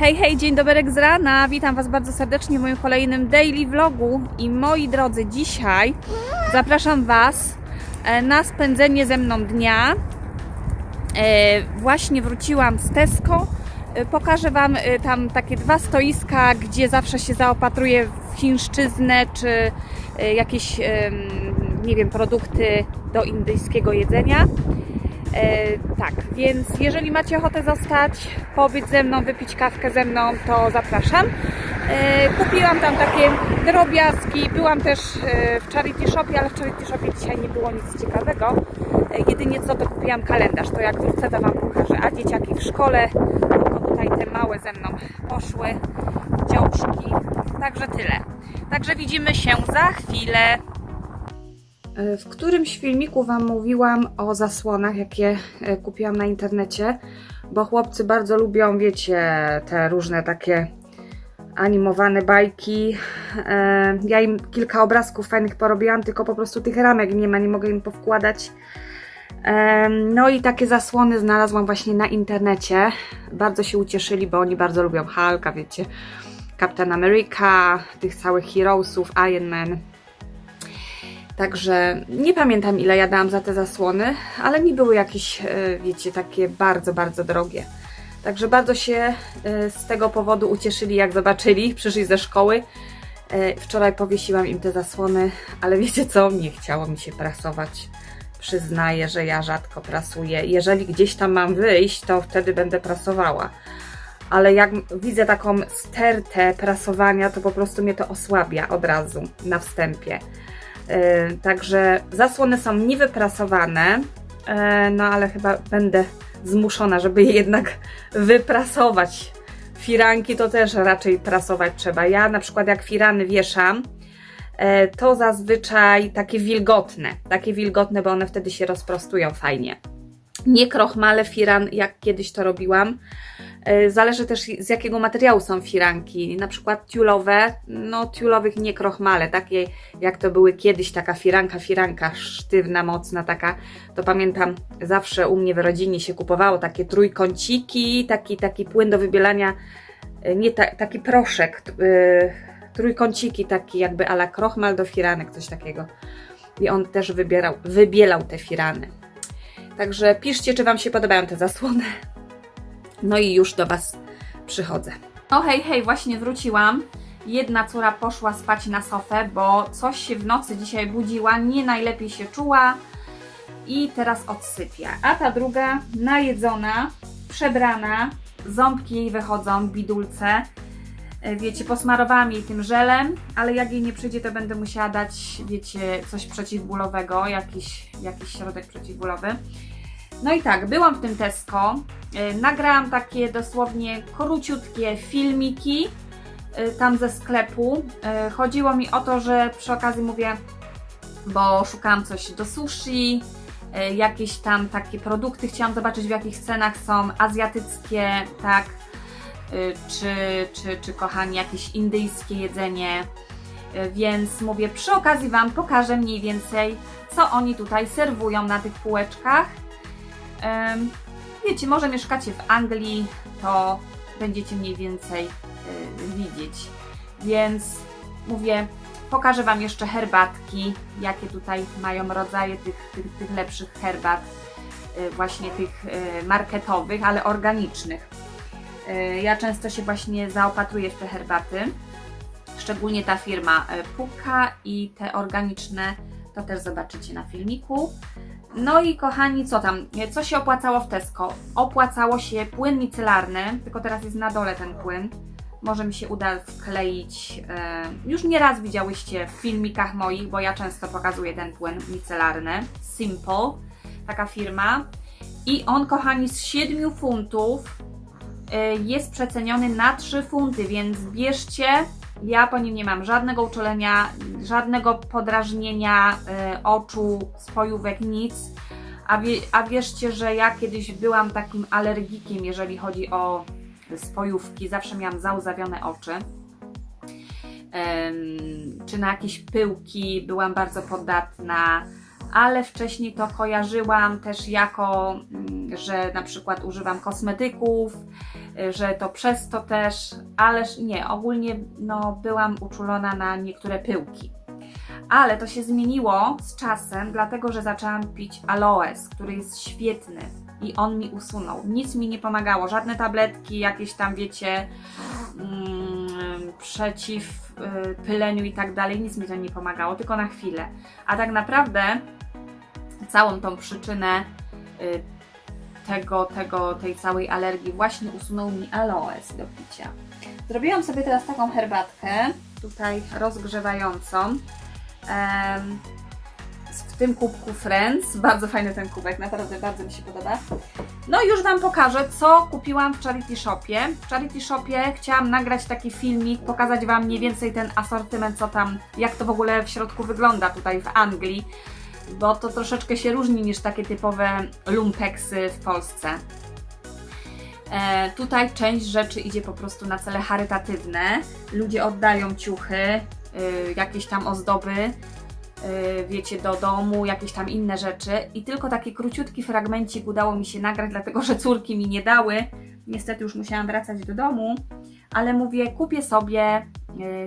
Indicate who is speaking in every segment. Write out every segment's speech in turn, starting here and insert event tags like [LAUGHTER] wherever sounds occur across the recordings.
Speaker 1: Hej, hej, dzień dobry z rana. Witam Was bardzo serdecznie w moim kolejnym daily vlogu. I moi drodzy, dzisiaj zapraszam Was e, na spędzenie ze mną dnia. E, Właśnie wróciłam z Tesco. E, Pokażę Wam tam takie dwa stoiska, gdzie zawsze się zaopatruję w chińszczyznę czy jakieś, nie wiem, produkty do indyjskiego jedzenia. E, tak, więc jeżeli macie ochotę zostać, pobyć ze mną, wypić kawkę ze mną, to zapraszam. E, kupiłam tam takie drobiazgi, byłam też e, w Charity Shopie, ale w Charity Shopie dzisiaj nie było nic ciekawego. E, jedynie co, to kupiłam kalendarz, to jak wrócę, to Wam pokażę. A dzieciaki w szkole, tylko tutaj te małe ze mną poszły, dziążki, także tyle. Także widzimy się za chwilę. W którymś filmiku Wam mówiłam o zasłonach, jakie e, kupiłam na internecie, bo chłopcy bardzo lubią, wiecie, te różne takie animowane bajki. E, Ja im kilka obrazków fajnych porobiłam, tylko po prostu tych ramek nie ma, nie mogę im powkładać. E, No i takie zasłony znalazłam właśnie na internecie. Bardzo się ucieszyli, bo oni bardzo lubią Hulka, wiecie, Captain America, tych całych Heroesów, Iron Man. Także nie pamiętam ile ja dałam za te zasłony, ale mi były jakieś, e, wiecie, takie bardzo, bardzo drogie. Także bardzo się e, z tego powodu ucieszyli, jak zobaczyli, [LAUGHS] przyszli ze szkoły. E, Wczoraj powiesiłam im te zasłony, ale wiecie co? Nie chciało mi się prasować. Przyznaję, że ja rzadko prasuję. Jeżeli gdzieś tam mam wyjść, to wtedy będę prasowała. Ale jak widzę taką stertę prasowania, to po prostu mnie to osłabia od razu na wstępie. E, Także zasłony są niewyprasowane, e, no ale chyba będę zmuszona, żeby je jednak wyprasować. Firanki to też raczej prasować trzeba. Ja na przykład jak firany wieszam, e, to zazwyczaj takie wilgotne, takie wilgotne, bo one wtedy się rozprostują fajnie. Nie krochmale firan, jak kiedyś to robiłam. E, Zależy też z jakiego materiału są firanki. Na przykład tiulowe, no tiulowych nie krochmale, takie jak to były kiedyś, taka firanka, firanka sztywna, mocna taka. To pamiętam zawsze u mnie w rodzinie się kupowało takie trójkąciki, taki, taki płyn do wybielania, e, nie ta, taki proszek, y, trójkąciki taki jakby ala krochmal do firanek, coś takiego. I on też wybierał, wybielał te firany. Także piszcie, czy Wam się podobają te zasłony. No i już do Was przychodzę. No hej, hej, właśnie wróciłam. Jedna córa poszła spać na sofę, bo coś się w nocy dzisiaj budziła, nie najlepiej się czuła i teraz odsypia. A ta druga najedzona, przebrana, ząbki jej wychodzą, bidulce. E, Wiecie, posmarowałam jej tym żelem, ale jak jej nie przyjdzie, to będę musiała dać, wiecie, coś przeciwbólowego, jakiś, jakiś środek przeciwbólowy. No i tak, byłam w tym Tesco, e, nagrałam takie dosłownie króciutkie filmiki e, tam ze sklepu. Chodziło mi o to, że przy okazji mówię, bo szukałam coś do sushi, jakieś tam takie produkty, chciałam zobaczyć w jakich cenach są azjatyckie, tak, czy, czy, czy kochani, jakieś indyjskie jedzenie. E, Więc mówię, przy okazji Wam pokażę mniej więcej, co oni tutaj serwują na tych półeczkach. Wiecie, może mieszkacie w Anglii, to będziecie mniej więcej y, widzieć. Więc mówię, pokażę Wam jeszcze herbatki, jakie tutaj mają rodzaje tych, tych, tych lepszych herbat, y, właśnie tych y, marketowych, ale organicznych. Y, Ja często się właśnie zaopatruję w te herbaty, szczególnie ta firma y, Puka i te organiczne, to też zobaczycie na filmiku. No i kochani, co tam? Co się opłacało w Tesco? Opłacało się płyn micelarny, tylko teraz jest na dole ten płyn. Może mi się uda wkleić. E, już nieraz widziałyście w filmikach moich, bo ja często pokazuję ten płyn micelarny. Simple, taka firma. I on, kochani, z 7 funtów e, jest przeceniony na 3 funty, więc bierzcie. Ja po nim nie mam żadnego uczulenia, żadnego podrażnienia e, oczu, spojówek, nic. A, wie, a wierzcie, że ja kiedyś byłam takim alergikiem, jeżeli chodzi o spojówki. Zawsze miałam załzawione oczy. Czy na jakieś pyłki byłam bardzo podatna, ale wcześniej to kojarzyłam też jako, mm, że na przykład używam kosmetyków, że to przez to też, ależ nie, ogólnie no, byłam uczulona na niektóre pyłki. Ale to się zmieniło z czasem, dlatego że zaczęłam pić aloes, który jest świetny i on mi usunął. Nic mi nie pomagało, żadne tabletki, jakieś tam wiecie, mm, przeciw y, pyleniu i tak dalej, nic mi to nie pomagało, tylko na chwilę. A tak naprawdę całą tą przyczynę y, tego, tego, tej całej alergii właśnie usunął mi aloes do picia. Zrobiłam sobie teraz taką herbatkę, tutaj rozgrzewającą. W tym kubku Friends. Bardzo fajny ten kubek, naprawdę bardzo mi się podoba. No już Wam pokażę, co kupiłam w Charity Shopie. W Charity Shopie chciałam nagrać taki filmik, pokazać Wam mniej więcej ten asortyment, co tam, jak to w ogóle w środku wygląda tutaj w Anglii, bo to troszeczkę się różni niż takie typowe lumpeksy w Polsce. E, tutaj część rzeczy idzie po prostu na cele charytatywne. Ludzie oddają ciuchy, y, jakieś tam ozdoby, y, wiecie, do domu, jakieś tam inne rzeczy. I tylko taki króciutki fragmencik udało mi się nagrać, dlatego że córki mi nie dały. Niestety już musiałam wracać do domu, ale mówię, kupię sobie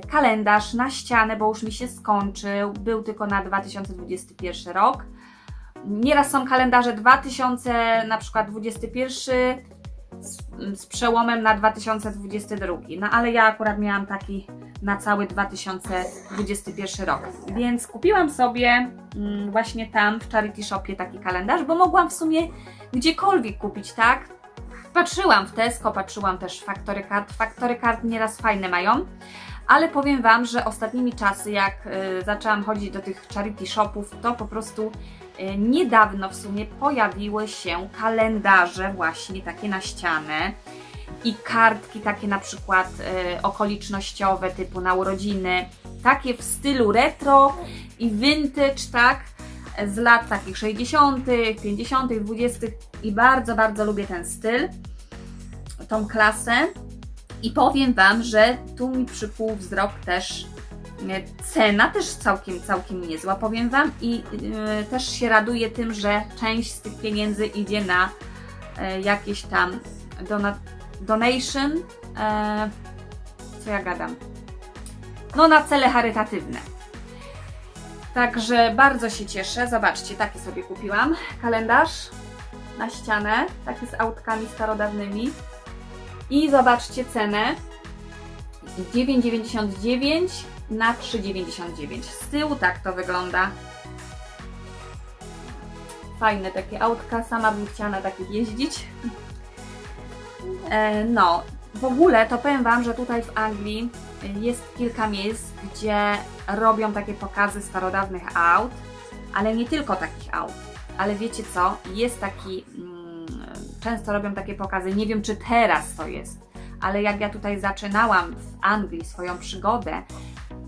Speaker 1: kalendarz na ścianę, bo już mi się skończył. Był tylko na 2021 rok. Nieraz są kalendarze 2000, na przykład 21 z, z przełomem na 2022. No ale ja akurat miałam taki na cały 2021 rok. Więc kupiłam sobie mm, właśnie tam w Charity Shopie taki kalendarz, bo mogłam w sumie gdziekolwiek kupić, tak? Patrzyłam w Tesco, patrzyłam też w Factory Card. Factory Card nieraz fajne mają. Ale powiem Wam, że ostatnimi czasy, jak y, zaczęłam chodzić do tych charity shopów, to po prostu y, niedawno w sumie pojawiły się kalendarze właśnie takie na ścianę i kartki takie na przykład y, okolicznościowe typu na urodziny, takie w stylu retro i vintage, tak? Z lat takich 60., 50., 20. i bardzo, bardzo lubię ten styl, tą klasę. I powiem Wam, że tu mi przykuł wzrok też e, cena też całkiem, całkiem niezła, powiem Wam i e, też się raduję tym, że część z tych pieniędzy idzie na e, jakieś tam dona, donation, e, co ja gadam, no na cele charytatywne. Także bardzo się cieszę. Zobaczcie, taki sobie kupiłam kalendarz na ścianę, taki z autkami starodawnymi. I zobaczcie cenę. 9,99 na 3,99. Z tyłu tak to wygląda. Fajne takie autka, sama bym chciała na takich jeździć. E, no, w ogóle to powiem Wam, że tutaj w Anglii jest kilka miejsc, gdzie robią takie pokazy starodawnych aut, ale nie tylko takich aut. Ale wiecie co? Jest taki mm, często robią takie pokazy. Nie wiem, czy teraz to jest, ale jak ja tutaj zaczynałam w Anglii swoją przygodę,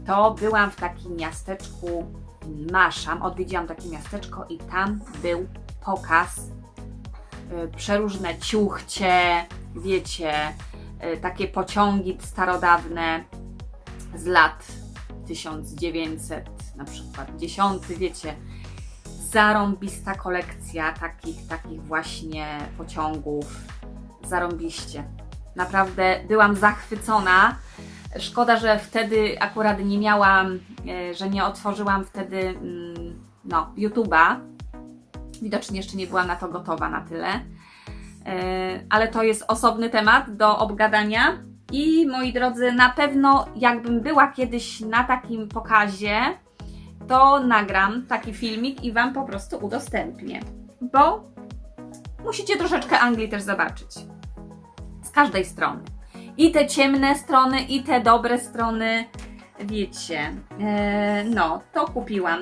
Speaker 1: to byłam w takim miasteczku Maszam. Odwiedziłam takie miasteczko i tam był pokaz. y, Przeróżne ciuchcie, wiecie, y, takie pociągi starodawne z lat 1900, na przykład 10, wiecie, zarąbista kolekcja takich, takich właśnie pociągów. Zarąbiście. Naprawdę byłam zachwycona. Szkoda, że wtedy akurat nie miałam, e, że nie otworzyłam wtedy mm, no, YouTube'a. Widocznie jeszcze nie byłam na to gotowa na tyle. E, Ale to jest osobny temat do obgadania. I moi drodzy, na pewno jakbym była kiedyś na takim pokazie, to nagram taki filmik i Wam po prostu udostępnię. Bo musicie troszeczkę Anglii też zobaczyć. Z każdej strony. I te ciemne strony, i te dobre strony. Wiecie. E, no, to kupiłam.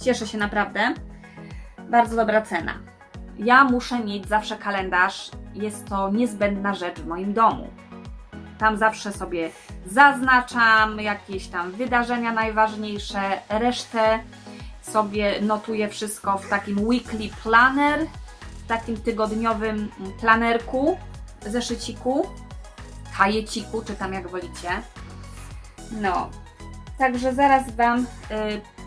Speaker 1: Cieszę się naprawdę. Bardzo dobra cena. Ja muszę mieć zawsze kalendarz. Jest to niezbędna rzecz w moim domu. Tam zawsze sobie zaznaczam jakieś tam wydarzenia najważniejsze, resztę sobie notuję wszystko w takim weekly planner, w takim tygodniowym planerku, zeszyciku, kajeciku, czy tam jak wolicie. No, także zaraz Wam y,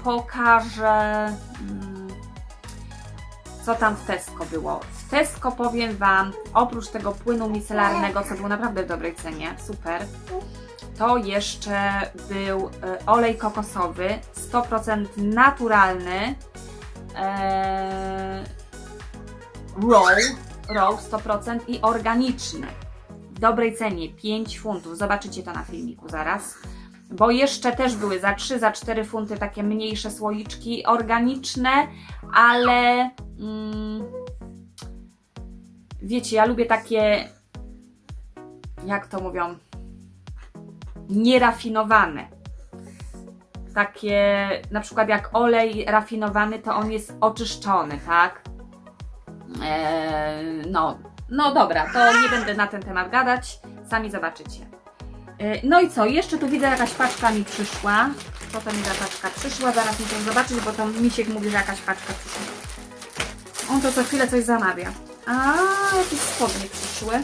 Speaker 1: pokażę, mm, co tam w Tesco było. W Tesco powiem Wam, oprócz tego płynu micelarnego, co był naprawdę w dobrej cenie, super, to jeszcze był e, olej kokosowy, 100% naturalny, e, roll, roll 100% i organiczny. W dobrej cenie, 5 funtów. Zobaczycie to na filmiku zaraz. Bo jeszcze też były za 3, za 4 funty takie mniejsze słoiczki organiczne, ale wiecie, ja lubię takie, jak to mówią, nierafinowane. Takie, na przykład jak olej rafinowany, to on jest oczyszczony, tak? Eee, no, no dobra, to nie będę na ten temat gadać, sami zobaczycie. Eee, no i co, jeszcze tu widzę jakaś paczka mi przyszła. To mi za paczka przyszła? Zaraz muszę zobaczyć, bo to Misiek mówi, że jakaś paczka przyszła. On to co chwilę coś zamawia. A, jakieś spodnie przyszły.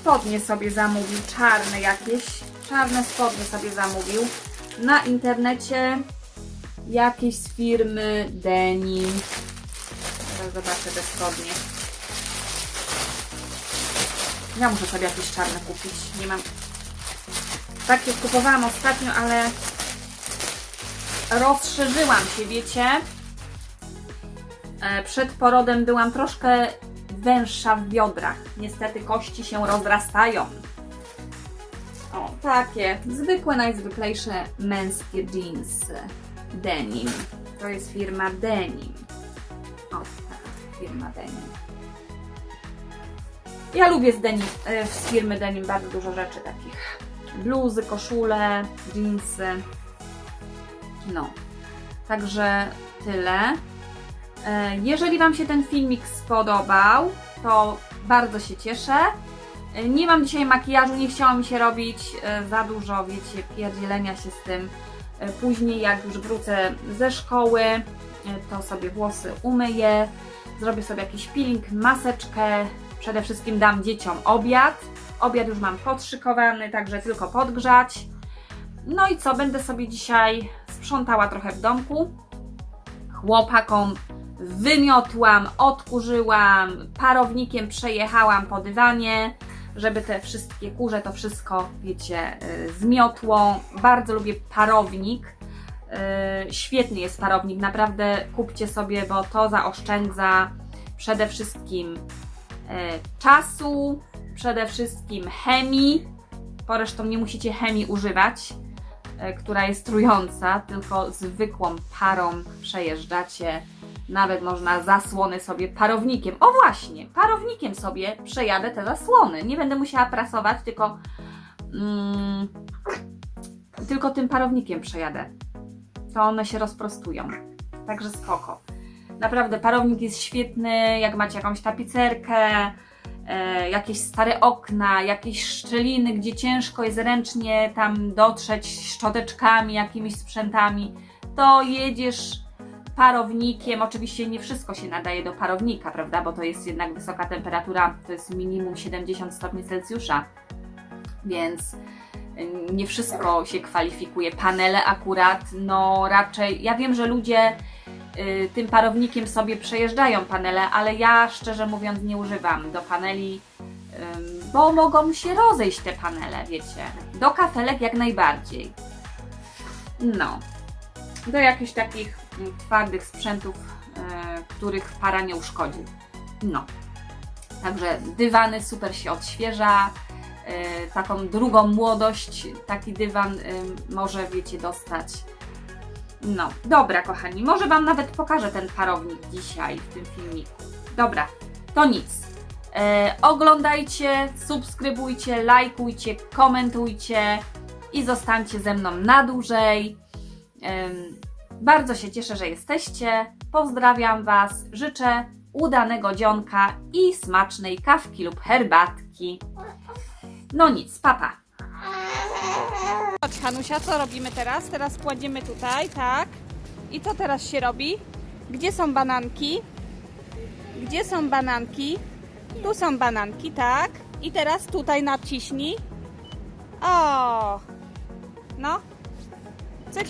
Speaker 1: Spodnie sobie zamówił, czarne jakieś. Czarne spodnie sobie zamówił. Na internecie jakieś z firmy Denim. Teraz zobaczę te spodnie. Ja muszę sobie jakieś czarne kupić. Nie mam. Takie kupowałam ostatnio, ale rozszerzyłam się, wiecie. E, Przed porodem byłam troszkę węższa w biodrach. Niestety kości się rozrastają. O, takie zwykłe, najzwyklejsze męskie jeansy. Denim. To jest firma Denim. O, taka firma Denim. Ja lubię z, denim, e, z firmy Denim bardzo dużo rzeczy takich. Bluzy, koszule, jeansy. No. Także tyle. E, Jeżeli Wam się ten filmik spodobał, to bardzo się cieszę. E, Nie mam dzisiaj makijażu, nie chciało mi się robić e, za dużo, wiecie, pierdzielenia się z tym. Później jak już wrócę ze szkoły, to sobie włosy umyję, zrobię sobie jakiś peeling, maseczkę, przede wszystkim dam dzieciom obiad. Obiad już mam podszykowany, także tylko podgrzać. No i co, będę sobie dzisiaj sprzątała trochę w domku. Chłopakom wymiotłam, odkurzyłam, parownikiem przejechałam po dywanie, żeby te wszystkie kurze, to wszystko, wiecie, y, zmiotło. Bardzo lubię parownik. Y, Świetny jest parownik, naprawdę kupcie sobie, bo to zaoszczędza przede wszystkim y, czasu, przede wszystkim chemii. Poresztą nie musicie chemii używać, która jest trująca, tylko zwykłą parą przejeżdżacie. Nawet można zasłony sobie parownikiem. O właśnie, parownikiem sobie przejadę te zasłony. Nie będę musiała prasować, tylko, mm, tylko tym parownikiem przejadę. To one się rozprostują. Także spoko. Naprawdę parownik jest świetny, jak macie jakąś tapicerkę, e, jakieś stare okna, jakieś szczeliny, gdzie ciężko jest ręcznie tam dotrzeć szczoteczkami, jakimiś sprzętami, to jedziesz parownikiem. Oczywiście nie wszystko się nadaje do parownika, prawda? Bo to jest jednak wysoka temperatura, to jest minimum 70 stopni Celsjusza, więc y, nie wszystko się kwalifikuje. Panele akurat, no raczej, ja wiem, że ludzie y, tym parownikiem sobie przejeżdżają panele, ale ja szczerze mówiąc nie używam do paneli, ym, bo mogą się rozejść te panele, wiecie. Do kafelek jak najbardziej. No. Do jakichś takich twardych sprzętów, e, których para nie uszkodzi. No. Także dywany super się odświeża. e, taką drugą młodość taki dywan e, może, wiecie, dostać. No, dobra, kochani, może Wam nawet pokażę ten parownik dzisiaj w tym filmiku. Dobra, to nic. E, oglądajcie, subskrybujcie, lajkujcie, komentujcie i zostańcie ze mną na dłużej. Em, Bardzo się cieszę, że jesteście. Pozdrawiam Was. Życzę udanego dzionka i smacznej kawki lub herbatki. No nic, papa. Chodź, Hanusia, co robimy teraz? Teraz kładziemy tutaj, tak? I co teraz się robi? Gdzie są bananki? Gdzie są bananki? Tu są bananki, tak? I teraz tutaj naciśnij. O! No. Cyk.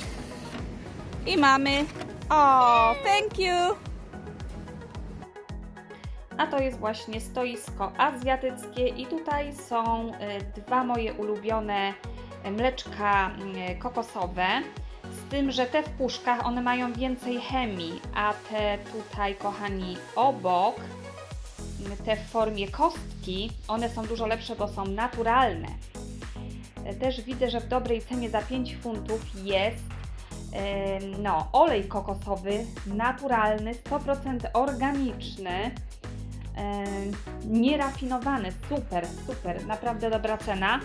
Speaker 1: I mamy. O, thank you. a to jest właśnie stoisko azjatyckie i tutaj są y, dwa moje ulubione mleczka y, kokosowe. Z tym, że te w puszkach one mają więcej chemii, a te tutaj, kochani, obok, te w formie kostki, one są dużo lepsze, bo są naturalne. Też widzę, że w dobrej cenie za 5 funtów jest no, olej kokosowy, naturalny, 100% organiczny, nierafinowany, super, super, naprawdę dobra cena.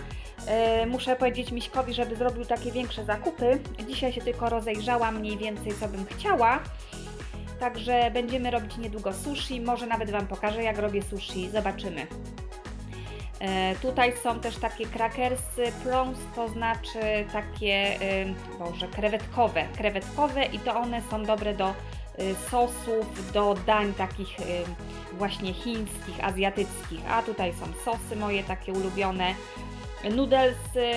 Speaker 1: Muszę powiedzieć Miśkowi, żeby zrobił takie większe zakupy. Dzisiaj się tylko rozejrzałam mniej więcej, co bym chciała. Także będziemy robić niedługo sushi. Może nawet Wam pokażę, jak robię sushi. Zobaczymy. E, Tutaj są też takie krakersy prawns, to znaczy takie, y, boże, krewetkowe, krewetkowe i to one są dobre do y, sosów, do dań takich właśnie chińskich, azjatyckich. A tutaj są sosy moje takie ulubione. Nudelsy,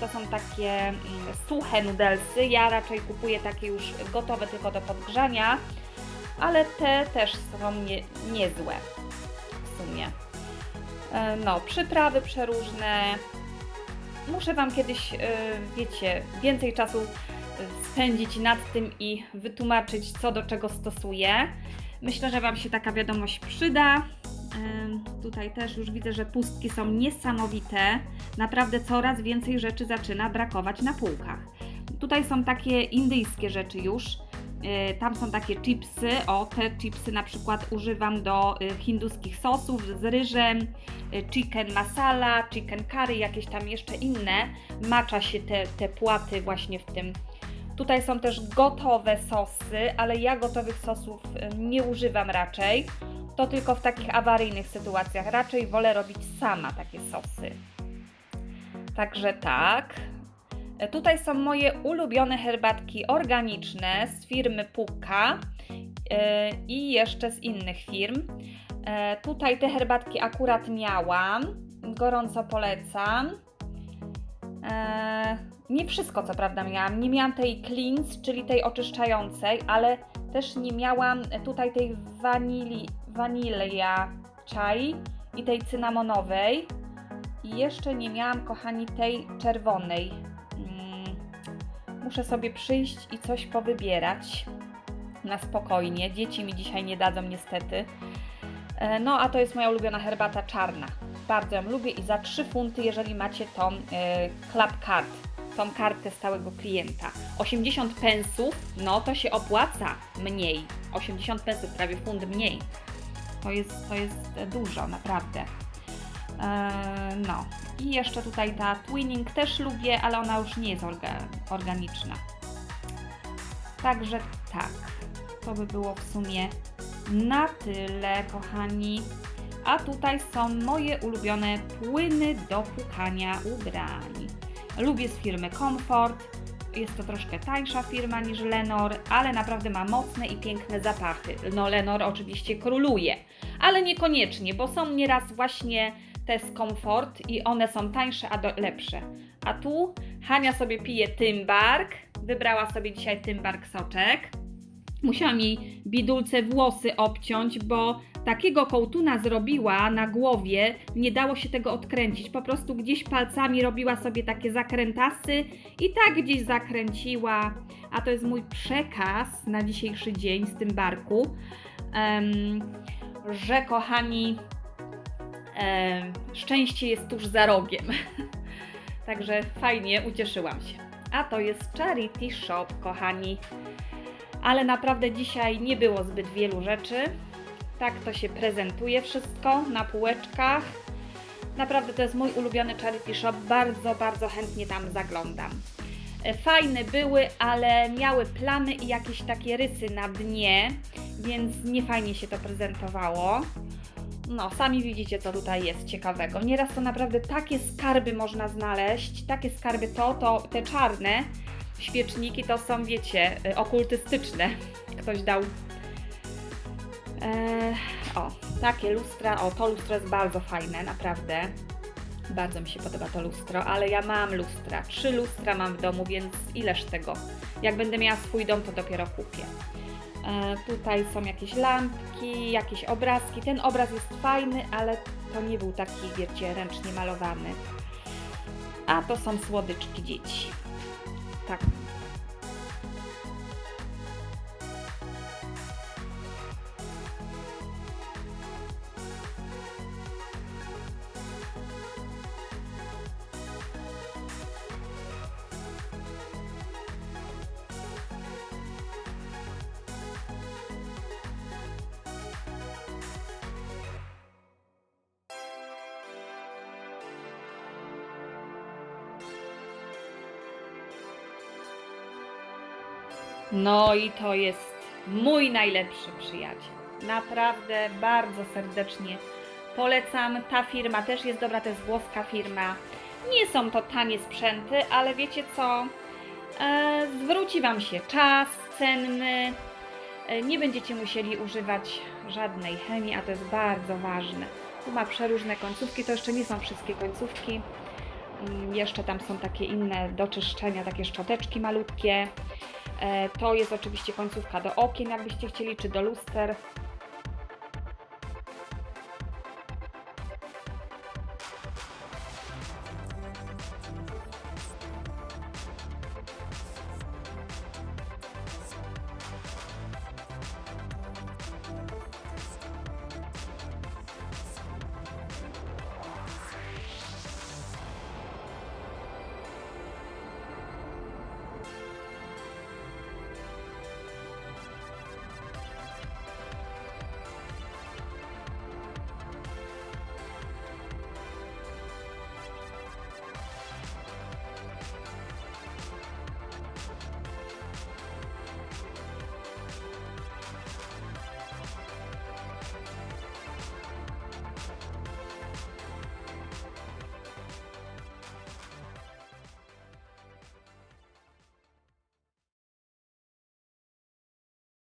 Speaker 1: to są takie mm, suche nudelsy. Ja raczej kupuję takie już gotowe tylko do podgrzania, ale te też są nie, niezłe w sumie. E, No, przyprawy przeróżne. Muszę Wam kiedyś, e, wiecie, więcej czasu e, spędzić nad tym i wytłumaczyć, co do czego stosuję. Myślę, że Wam się taka wiadomość przyda. Ym, Tutaj też już widzę, że pustki są niesamowite. Naprawdę coraz więcej rzeczy zaczyna brakować na półkach. Tutaj są takie indyjskie rzeczy już. Yy, Tam są takie chipsy. O, te chipsy na przykład używam do y, hinduskich sosów z ryżem, y, chicken masala, chicken curry, jakieś tam jeszcze inne. Macza się te, te płaty właśnie w tym. Tutaj są też gotowe sosy, ale ja gotowych sosów y, nie używam raczej. To tylko w takich awaryjnych sytuacjach. Raczej wolę robić sama takie sosy. Także tak. Tutaj są moje ulubione herbatki organiczne z firmy Puka e, i jeszcze z innych firm. E, Tutaj te herbatki akurat miałam. Gorąco polecam. E, Nie wszystko co prawda miałam. Nie miałam tej cleanse, czyli tej oczyszczającej, ale też nie miałam tutaj tej wanili, wanilia chai i tej cynamonowej. I jeszcze nie miałam, kochani, tej czerwonej. Muszę sobie przyjść i coś powybierać na spokojnie. Dzieci mi dzisiaj nie dadzą niestety. E, No, a to jest moja ulubiona herbata czarna. Bardzo ją lubię i za 3 funty, jeżeli macie tą e, Club Card, tą kartę stałego klienta. 80 pensów, no to się opłaca mniej. 80 pensów, prawie funt mniej. To jest, to jest dużo, naprawdę. E, No i jeszcze tutaj ta Twinning też lubię, ale ona już nie jest orga, organiczna. Także tak, to by było w sumie na tyle, kochani. A tutaj są moje ulubione płyny do płukania ubrań. Lubię z firmy Comfort. Jest to troszkę tańsza firma niż Lenor, ale naprawdę ma mocne i piękne zapachy. No Lenor oczywiście króluje, ale niekoniecznie, bo są nieraz właśnie te z Comfort i one są tańsze, a do, lepsze. A tu Hania sobie pije Tymbark. Wybrała sobie dzisiaj Tymbark soczek. Musiałam jej bidulce włosy obciąć, bo takiego kołtuna zrobiła na głowie, nie dało się tego odkręcić. Po prostu gdzieś palcami robiła sobie takie zakrętasy i tak gdzieś zakręciła. A to jest mój przekaz na dzisiejszy dzień z tym barku, em, że kochani, szczęście jest tuż za rogiem. [LAUGHS] Także fajnie, ucieszyłam się. A to jest Charity Shop, kochani ale naprawdę dzisiaj nie było zbyt wielu rzeczy. Tak to się prezentuje wszystko na półeczkach. Naprawdę to jest mój ulubiony charity shop, bardzo, bardzo chętnie tam zaglądam. E, Fajne były, ale miały plamy i jakieś takie rysy na dnie, więc nie fajnie się to prezentowało. No, sami widzicie, co tutaj jest ciekawego. Nieraz to naprawdę takie skarby można znaleźć, takie skarby to, to te czarne, świeczniki to są, wiecie, y, okultystyczne. [LAUGHS] Ktoś dał. Eee, o, takie lustra. O, to lustro jest bardzo fajne, naprawdę. Bardzo mi się podoba to lustro, ale ja mam lustra. Trzy lustra mam w domu, więc ileż tego. Jak będę miała swój dom, to dopiero kupię. E, Tutaj są jakieś lampki, jakieś obrazki. Ten obraz jest fajny, ale to nie był taki, wiecie, ręcznie malowany. A to są słodyczki dzieci. Tak. No i to jest mój najlepszy przyjaciel. Naprawdę bardzo serdecznie polecam. Ta firma też jest dobra, to jest włoska firma. Nie są to tanie sprzęty, ale wiecie co? E, zwróci Wam się czas cenny. E, nie będziecie musieli używać żadnej chemii, a to jest bardzo ważne. Tu ma przeróżne końcówki, to jeszcze nie są wszystkie końcówki. Mm, Jeszcze tam są takie inne do czyszczenia, takie szczoteczki malutkie. E, To jest oczywiście końcówka do okien, jakbyście chcieli, czy do luster.